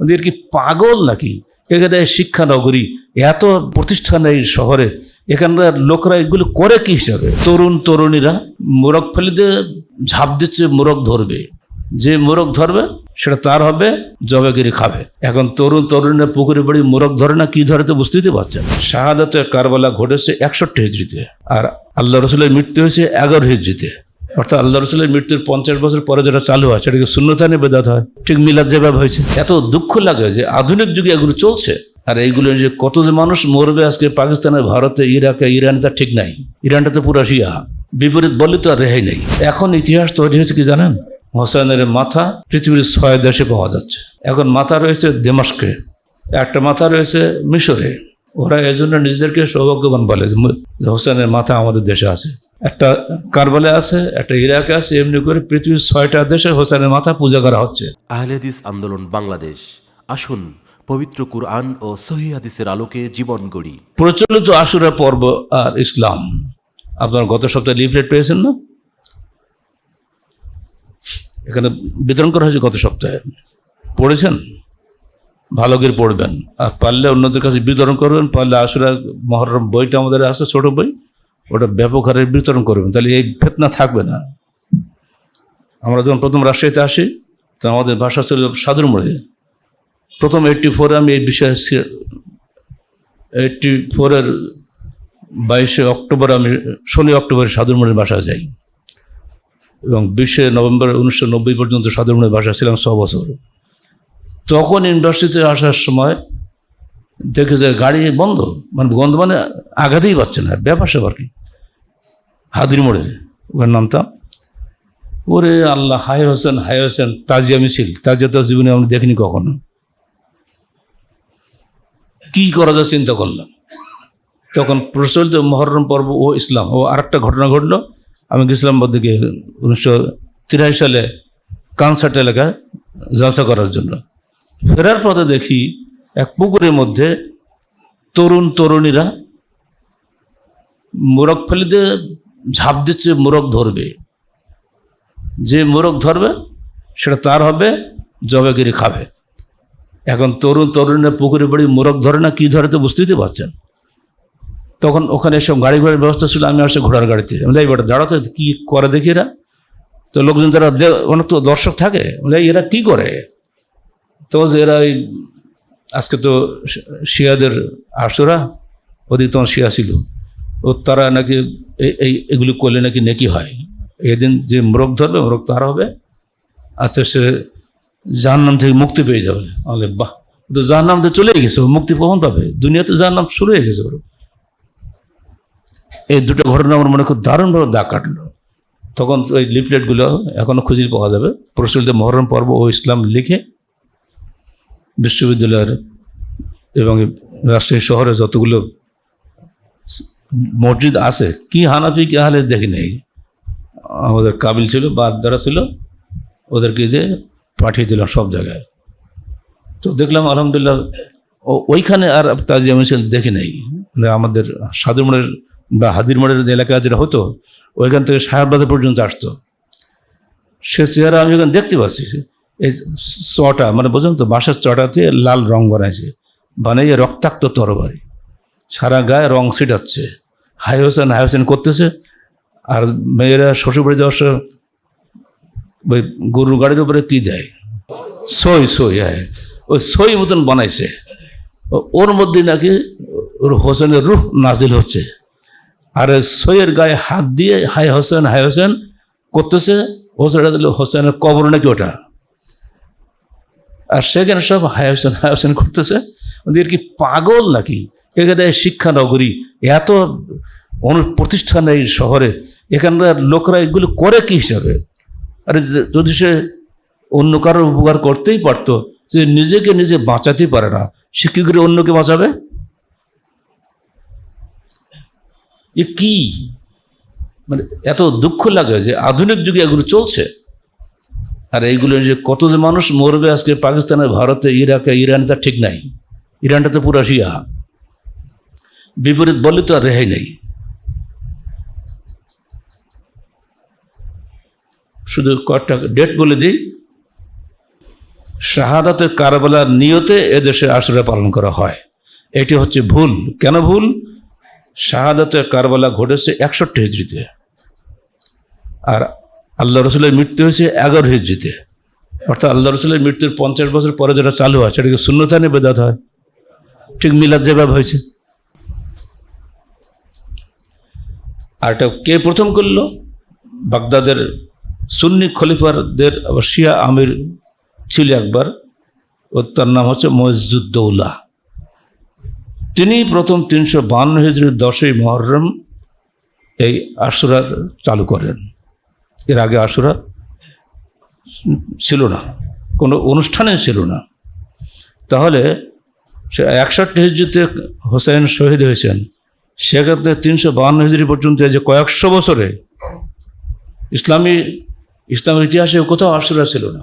ওদের কি পাগল নাকি? এখানে শিক্ষা নগরী এত প্রতিষ্ঠান এই শহরে, এখানকার লোকরা এগুলো করে কি হিসাবে? তরুণ তরুণীরা মোরগ ফেলিতে ঝাঁপ দিচ্ছে, মোরগ ধরবে। যে মোরগ ধরবে, সেটা তার হবে, জবাগিরি খাবে। এখন তরুণ তরুণীরা পুকুরে বাড়ি মোরগ ধরে না, কি ধরে তো বুঝতেই পারছেন শাহাদাত কারবালা ঘটেছে একষট্টি হিজড়িতে, আর আল্লাহ রসুলের মৃত্যু হয়েছে এগারো হিজড়িতে। অর্থাৎ আল্লাহ রসুলের মৃত্যুর পঞ্চাশ বছর পরে যেটা চালু হয়, সেটাকে শূন্যতানে বেদাত হয়। ঠিক মিলাদ যেভাবে হয়েছে, এত দুঃখ লাগে যে আধুনিক যুগে এগুলো চলছে। আর এইগুলো যে কত যে মানুষ মরবে আজকে পাকিস্তানে, ভারতে, ইরাকে, ইরানে তার ঠিক নাই। ইরানটা তো পুরা শিয়া। বিপরীত বললে তো আর রেহাই নেই। এখন ইতিহাস তৈরি হয়েছে কি জানেন? হোসেনের মাথা পৃথিবীর ছয় দেশে পাওয়া যাচ্ছে। এখন মাথা রয়েছে দেমাস্কে, একটা মাথা রয়েছে মিশরে ওরা এই জন্য নিজেদেরকে সৌভাগ্যবান বলে হোসেনের মাথা আমাদের দেশে আছে। একটা কারবালে আছে একটা ইরাকে আছে এমনি করে পৃথিবীর ছয়টা দেশে হোসেনের মাথা পূজা করা হচ্ছে। আহলেদিস আন্দোলন বাংলাদেশ। আসুন পবিত্র কুরআন ও সহি হাদিসের আলোকে জীবন গড়ি। প্রচলিত আশুরা পর্ব আর ইসলাম। আপনার গত সপ্তাহে লিফলেট পেয়েছেন না? এখানে বিতরণ করা হয়েছে গত সপ্তাহে। পড়েছেন? ভালো করে পড়বেন। আর পারলে অন্যদের কাছে বিতরণ করবেন, পারলে আশুরা মহরম বইটা আমাদের আছে, ছোট বই, ওটা ব্যাপক হারে বিতরণ করবেন। তাহলে এই ফেতনা থাকবে না। আমরা যখন প্রথম রাজশাহীতে আসি, তখন আমাদের ভাষা ছিল সাধুর মোড়ে প্রথম এইটটি ফোরে আমি এই বিষয়ে এইটটি ফোরের বাইশে অক্টোবর আমি ষোলোই অক্টোবর সাধুরমণির বাসায় যাই। এবং বিশে নভেম্বর উনিশশো নব্বই পর্যন্ত সাধুরমণির বাসায় ছিলাম ছ বছর। তখন ইউনিভার্সিটিতে আসার সময় দেখে যে গাড়ি বন্ধ মানে বন্ধ মানে আঘাতেই পাচ্ছে না, ব্যাপার স্যাপার কি? হাদির মোড়ের, ওখানে নামতাম। ওরে আল্লাহ হাই হোসেন হাই হোসেন, তাজিয়া মিছিল, তাজিয়া তো জীবনে আমি দেখিনি কখনো। কি করা যায় চিন্তা করলাম। তখন প্রচলিত মহরম পর্ব ও ইসলাম, ও আরেকটা ঘটনা ঘটলো। আমি গেছিলাম দিকে উনিশশো তিরাশি সালে কানসার্ট এলাকায় জলসা করার জন্য। ফেরার পথে দেখি এক পুকুরের মধ্যে তরুণ তরুণীরা মোরগ ফেলিতে ঝাঁপ দিচ্ছে, মোরগ ধরবে। যে মোরগ ধরবে, সেটা তার হবে, জবাগিরি খাবে। এখন তরুণ তরুণীরা পুকুরে বাড়ি মোরগ ধরে না, কি ধরে তো বুঝতেই তো পারছেন। তখন ওখানে সব গাড়ি ঘোড়ার ব্যবস্থা ছিল, আমি আসছে ঘোড়ার গাড়িতে। বলে, এই বেটা দাঁড়াতো কি করে দেখি এরা? তো লোকজন যারা অনেক তো দর্শক থাকে এরা কী করে? তো এরা আজকে তো শিয়াদের আশুরা ওদিকে তোমার শিয়া ছিল। ও তারা নাকি এই- এগুলি করলে নাকি নেকি হয়। এদিন যে মোরগ ধরবে মোরগ তার হবে। আচ্ছা সে জাহান্নাম থেকে মুক্তি পেয়ে যাবে। বলে বাহ! তো জাহান্নাম তো চলেই গেছে মুক্তি কখন পাবে? দুনিয়াতে জাহান্নাম শুরু হয়ে গেছে। ওর এই দুটো ঘটনা আমার মনে খুব দারুণভাবে দাগ কাটলো। তখন ওই লিফলেটগুলো এখনও খুঁজে পাওয়া যাবে। প্রচলিত মহরম পর্ব ও ইসলাম লিখে বিশ্ববিদ্যালয়ের এবং রাজশাহী শহরে যতগুলো মসজিদ আছে, কি হানাফি, কি হালে দেখি নেই। আমাদের কাবিল ছিল, বা দ্বারা ছিল, ওদেরকে দিয়ে পাঠিয়ে দিলাম সব জায়গায়। তো দেখলাম, আলহামদুলিল্লাহ ওইখানে আর তাজিয়া মিছিল দেখি নাই। মানে আমাদের সাদুরমোড়ের বা হাদিরমোড়ের এলাকা যেটা হতো, ওইখান থেকে সাহেববাজার পর্যন্ত আসতো। সে চেহারা আমি ওখানে দেখতে পাচ্ছি। এই চটা মানে বোঝেন তো, বাঁশের চটাতে লাল রং বানাইছে, বানাইয়ে রক্তাক্ত তরবারি। সারা গায়ে রং ছিটাচ্ছে। হাই হোসেন হাই হোসেন করতেছে, আর মেয়েরা শ্বশুরবাড়ি যাওয়ার সময় ওই গরুর গাড়ির উপরে কি দেয়? সই সই হ্যাঁ। ওই সই মতন বানাইছে। ওর মধ্যে নাকি ওর হোসেনের রুহ নাজিল হচ্ছে। আর সইয়ের গায়ে হাত দিয়ে হাই হোসেন হাই হোসেন করতেছে হোসেন হোসেনের কবর নাকি ওটা? আর সেখানে সব হাই হোসেন করতেছে। ওদের কি পাগল নাকি? এখানে শিক্ষা নগরী এত অনু প্রতিষ্ঠান এই শহরে, এখানকার লোকরা এগুলো করে কি হিসাবে? আরে যদি সে অন্য কারোর উপকার করতেই পারতো, যে নিজেকে নিজে বাঁচাতেই পারে না, সে কি করে অন্যকে বাঁচাবে? এ কি? মানে এত দুঃখ লাগে যে আধুনিক যুগে এগুলো চলছে। আর এইগুলো যে কত যে মানুষ মরবে আজকে পাকিস্তানে, ভারতে, ইরাকে, ইরানে তার ঠিক নাই। ইরানটা তো পুরা শিয়া। বিপরীত বললে তো আর রেহাই নেই। শুধু কয়েকটা ডেট বলে দিই। শাহাদাতের কারবালার নিয়তে এদেশে আশুরা পালন করা হয়। এটি হচ্ছে ভুল। কেন ভুল? শাহাদাতের কারবালা ঘটেছে একষট্টি হিজড়িতে। আর আল্লাহ রসুলের মৃত্যু হয়েছে এগারো হিজড়িতে। অর্থাৎ আল্লাহ রসুলের মৃত্যুর পঞ্চাশ বছর পরে যেটা চালু হয়, সেটাকে শূন্যতানে বেদাত হয়। ঠিক মিলাদ যেভাবে হয়েছে। আর এটা কে প্রথম করল? বাগদাদের সুন্নি খলিফারদের শিয়া আমির ছিল একবার, ও তার নাম হচ্ছে মসজুদ্দৌলা তিনি প্রথম তিনশো বান্ন হিজড়ির দশই মহরম এই আশুরার চালু করেন। এর আগে আশুরা ছিল না, কোনো অনুষ্ঠানে ছিল না। তাহলে সে একষট্টি হিজড়িতে হোসেন শহীদ হয়েছেন, সেক্ষেত্রে তিনশো বাহান্ন হিজড়ি পর্যন্ত যে কয়েকশো বছরে ইসলামী, ইসলামের ইতিহাসে কোথাও আশুরা ছিল না।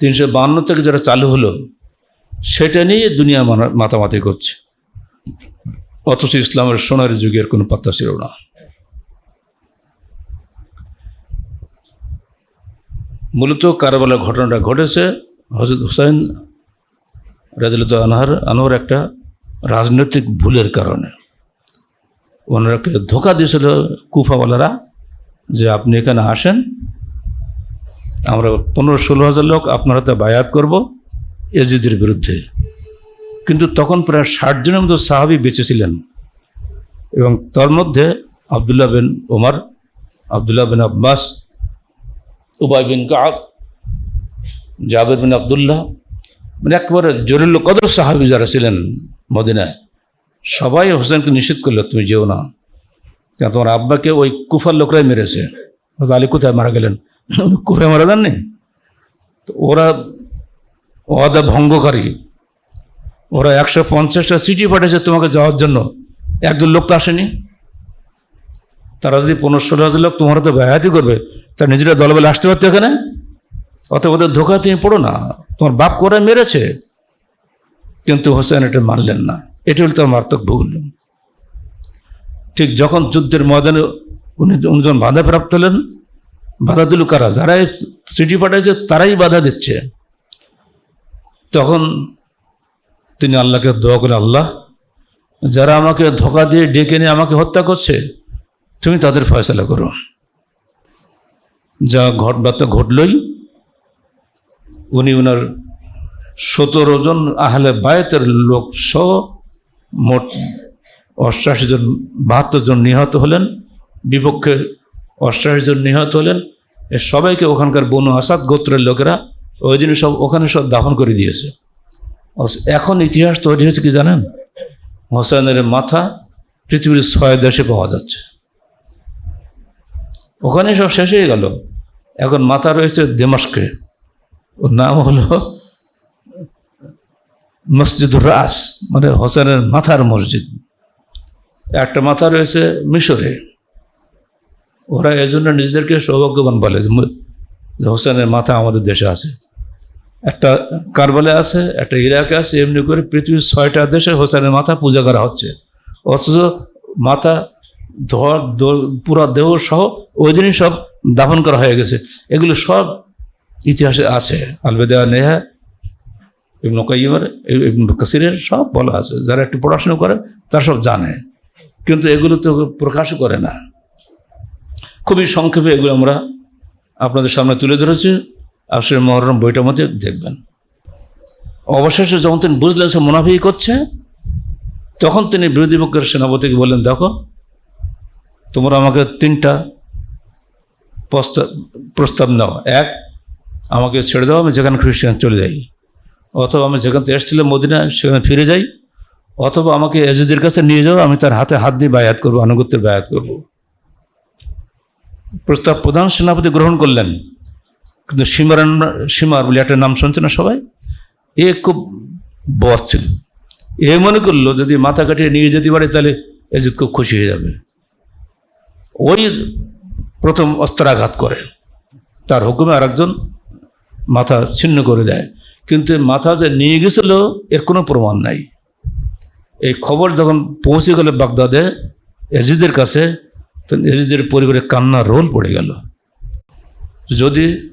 তিনশো বাহান্ন থেকে যেটা চালু হলো, সেটা নিয়ে দুনিয়া মাতামাতি করছে। অথচ ইসলামের সোনার যুগের কোনো পাত্তা ছিল না। মূলত কারবালার ঘটনাটা ঘটেছে। হজরত হুসাইন রাজলত আনহার আনোয়ার একটা রাজনৈতিক ভুলের কারণে। ওনারাকে ধোকা দিয়েছিল কুফাওয়ালারা যে আপনি এখানে আসেন, আমরা পনেরো ষোলো হাজার লোক আপনার হাতে বায়াত করব এজিদের বিরুদ্ধে। কিন্তু তখন প্রায় ষাট জনের মতো সাহাবি বেঁচে ছিলেন এবং তার মধ্যে আবদুল্লাহ বিন ওমর, আবদুল্লাহ বিন আব্বাস উবাই বিন কাব, জাবের বিন আবদুল্লাহ মানে একেবারে জরুল কদর সাহাবি যারা ছিলেন মদিনায়, সবাই হোসেনকে নিষেধ করল, তুমি যেও না। কেন, তোমার আব্বাকে ওই কুফার লোকরাই মেরেছে। আলী কোথায় মারা গেলেন? উনি কুফায় মারা যাননি? তো ওরা ওয়াদা ভঙ্গকারী। ওরা একশো পঞ্চাশটা চিঠি পাঠিয়েছে তোমাকে যাওয়ার জন্য। একজন লোক তো আসেনি। তারা যদি পনেরো ষোলো হাজার লোক তোমার তো ব্যাহাতি করবে। তার নিজেরা দলবেলা আসতে পারতো এখানে? অত ওদের ধোকা তুমি পড়ো না। তোমার বাপ করে মেরেছে, কিন্তু হোসেন এটা মানলেন না। এটি হল তার মারাত্মক ভুল। ঠিক যখন যুদ্ধের ময়দানে উনি উনি বাধা প্রাপ্ত হলেন, বাধা দিল কারা? যারাই চিঠি পাঠাইছে, তারাই বাধা দিচ্ছে। তখন তিনি আল্লাহকে দোয়া করে, আল্লাহ, যারা আমাকে ধোকা দিয়ে ডেকে নিয়ে আমাকে হত্যা করছে তুমি তাদের ফয়সলা করো। যা ঘটবার্তা ঘটলই, উনি ওনার সতেরো জন আহলে বায়তের লোক সহ মোট অষ্টাশি জন, বাহাত্তর জন নিহত হলেন, বিপক্ষে অষ্টাশি জন নিহত হলেন। এ সবাইকে ওখানকার বনু আসাদ গোত্রের লোকেরা ওই দিনে সব ওখানে সব দাফন করে দিয়েছে। এখন ইতিহাস তৈরি হয়েছে কি জানেন? হোসেনের মাথা পৃথিবীর ছয় দেশে পাওয়া যাচ্ছে। ওখানে সব শেষ হয়ে গেল। এখন মাথা রয়েছে দেমস্কে ওর নাম হলো মসজিদুর রাস মানে হোসেনের মাথার মসজিদ। একটা মাথা রয়েছে মিশরে। ওরা এজন্য নিজেদেরকে সৌভাগ্যবান বলে যে হোসেনের মাথা আমাদের দেশে আছে। একটা কারবালে আছে, একটা ইরাকে আছে, এমনি করে পৃথিবীর ছয়টা দেশে হোসেনের মাথা পূজা করা হচ্ছে। অথচ মাথা ধর পুরা দেহ সহ ওই দিনই সব দাফন করা হয়ে গেছে। এগুলো সব ইতিহাসে আছে। আলবেদা নেহা কাইমের কাসিরের সব বলা আছে। যারা একটু পড়াশোনা করে, তারা সব জানে। কিন্তু এগুলো তো প্রকাশ করে না। খুবই সংক্ষেপে এগুলো আমরা আপনাদের সামনে তুলে ধরেছি। আসলে মহরম বইটার মধ্যে দেখবেন। অবশেষে যখন তিনি বুঝলেন সে মুনাফি করছে তখন তিনি বিরোধী পক্ষের সেনাপতিকে বললেন, দেখো তোমরা আমাকে তিনটা প্রস্তাব প্রস্তাব নাও। এক, আমাকে ছেড়ে দাও, আমি যেখানে খুশি সেখানে চলে যাই। অথবা আমি যেখান থেকে এসেছিলাম মদিনা সেখানে ফিরে যাই। অথবা আমাকে এজিদের কাছে নিয়ে যাও, আমি তার হাতে হাত দিয়ে বায়াত করব, আনুগত্যের বায়াত করব। প্রস্তাব প্রধান সেনাপতি গ্রহণ করলেন। কিন্তু সীমারান সীমার বলে একটা নাম শুনছে না সবাই? এ খুব বধ ছিল। এ মনে করল, যদি মাথা কাটিয়ে নিয়ে যেতে পারে, তাহলে এজিদ খুব খুশি হয়ে যাবে। ওই প্রথম অস্ত্রাঘাত করে। তার হুকুমে আরেকজন মাথা ছিন্ন করে দেয়। কিন্তু মাথা যে নিয়ে গেছিল, এর কোনো প্রমাণ নাই। এই খবর যখন পৌঁছে গেল বাগদাদে, এজিদের কাছে, তখন এজিদের পরিবারে কান্না রোল পড়ে গেল। যদি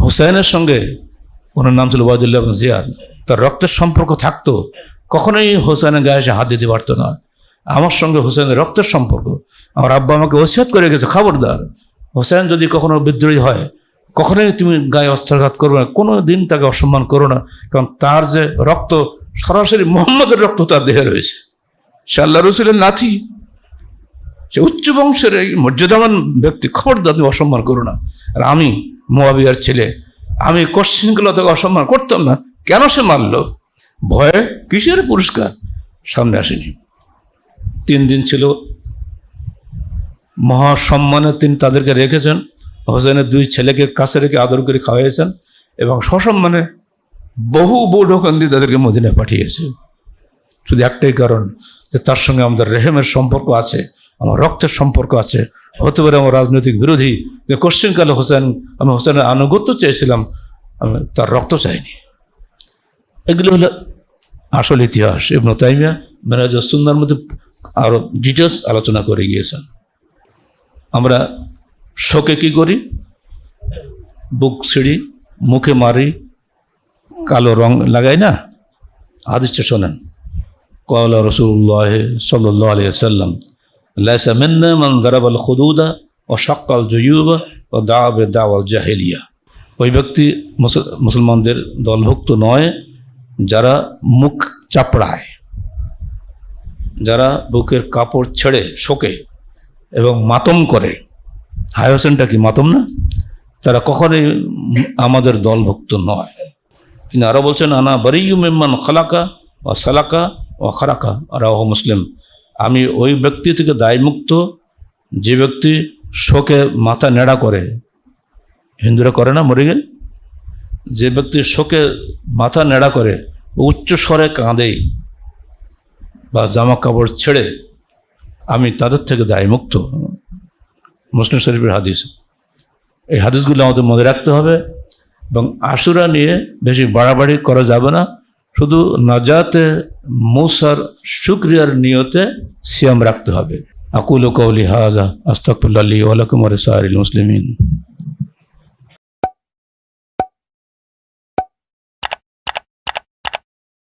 হুসাইনের সঙ্গে ওনার নাম ছিল ওয়াদুল্লাহ জিয়াদ, তার রক্তের সম্পর্ক থাকতো, কখনোই হোসেনের গায়ে এসে হাত দিতে পারতো না। আমার সঙ্গে হোসেনের রক্তের সম্পর্ক। আমার আব্বা আমাকে ওসিয়ত করে গেছে, খবরদার। হোসেন যদি কখনো বিদ্রোহী হয়, কখনোই তুমি গায়ে অস্ত্রাঘাত করবে না কোনো দিন তাকে অসম্মান করো না, কারণ তার যে রক্ত, সরাসরি মোহাম্মদের রক্ত তার দেহে রয়েছে। সে আল্লাহ রসুলের নাথি সে উচ্চ বংশের এই মর্যাদাবান ব্যক্তি, খবরদার, তুমি অসম্মান করো না। আর আমি, মোয়াবিয়ার ছেলে, আমি কোশ্চিনগুলো তাকে অসম্মান করতাম না, কেন সে মারল? ভয়ে কিসের পুরস্কার? সামনে আসেনি। তিন দিন ছিল। মহাসম্মানে তিনি তাদেরকে রেখেছেন। হোসেনের দুই ছেলেকে কাছে রেখে আদর করে খাওয়াইয়েছেন এবং সসম্মানে বহু বৌঢকন দিয়ে তাদেরকে মদিনায় পাঠিয়েছে। শুধু একটাই কারণ যে তার সঙ্গে আমাদের রেহেমের সম্পর্ক আছে, আমার রক্তের সম্পর্ক আছে। হতে পারে আমার রাজনৈতিক বিরোধী। যে কোশ্চিনকালে হোসেন, আমি হোসেনের আনুগত্য চেয়েছিলাম, আমি তার রক্ত চাইনি। এগুলো হলো আসল ইতিহাস। ইবনু তাইমিয়া, মেরাজ সুন্দর মধ্যে আরও ডিটেলস আলোচনা করে গিয়েছেন। আমরা শোকে কি করি? বুক ছিঁড়ি, মুখে মারি, কালো রং লাগাই না? হাদিসটা শোনেন। কয়লা রসুল্লাহ সাল্লাহ আলিয়া সাল্লাম লাইসা মিন্না মান দারাবাল খুদুদা ও সকাল জয়ুবা ও দাওয়াবে দাওয়াল জাহেলিয়া ওই ব্যক্তি মুসলমানদের দলভুক্ত নয়, যারা মুখ চাপড়ায়। বুকের কাপড় ছেড়ে শোকে এবং মাতম করে হাই হোসেনটা কি মাতম না? তারা কখনোই আমাদের দলভুক্ত নয়। তিনি আরও বলছেন, আনা বারিউ মেম্মান খালাকা ও সালাকা ও খারাকা। রাহ মুসলিম। আমি ওই ব্যক্তি থেকে দায়মুক্ত, যে ব্যক্তি শোকে মাথা নেড়া করে। হিন্দুরা করে না মরে যে ব্যক্তি শোকে মাথা নেড়া করে, উচ্চ স্বরে কাঁদে বা জামা কাপড় ছেড়ে আমি তাদের থেকে দায়মুক্ত। মুসলিম শরীফের হাদিস। এই হাদিসগুলো আমাদের মনে রাখতে হবে এবং আশুরা নিয়ে বেশি বাড়াবাড়ি করা যাবে না। শুধু নাজাতে, মুসার শুক্রিয়ার নিয়তে সিয়াম রাখতে হবে। আকুল কৌলি হাজা আস্তাকুল্লাহ আলাইকুম ওয়া সাইরিল মুসলিমিন।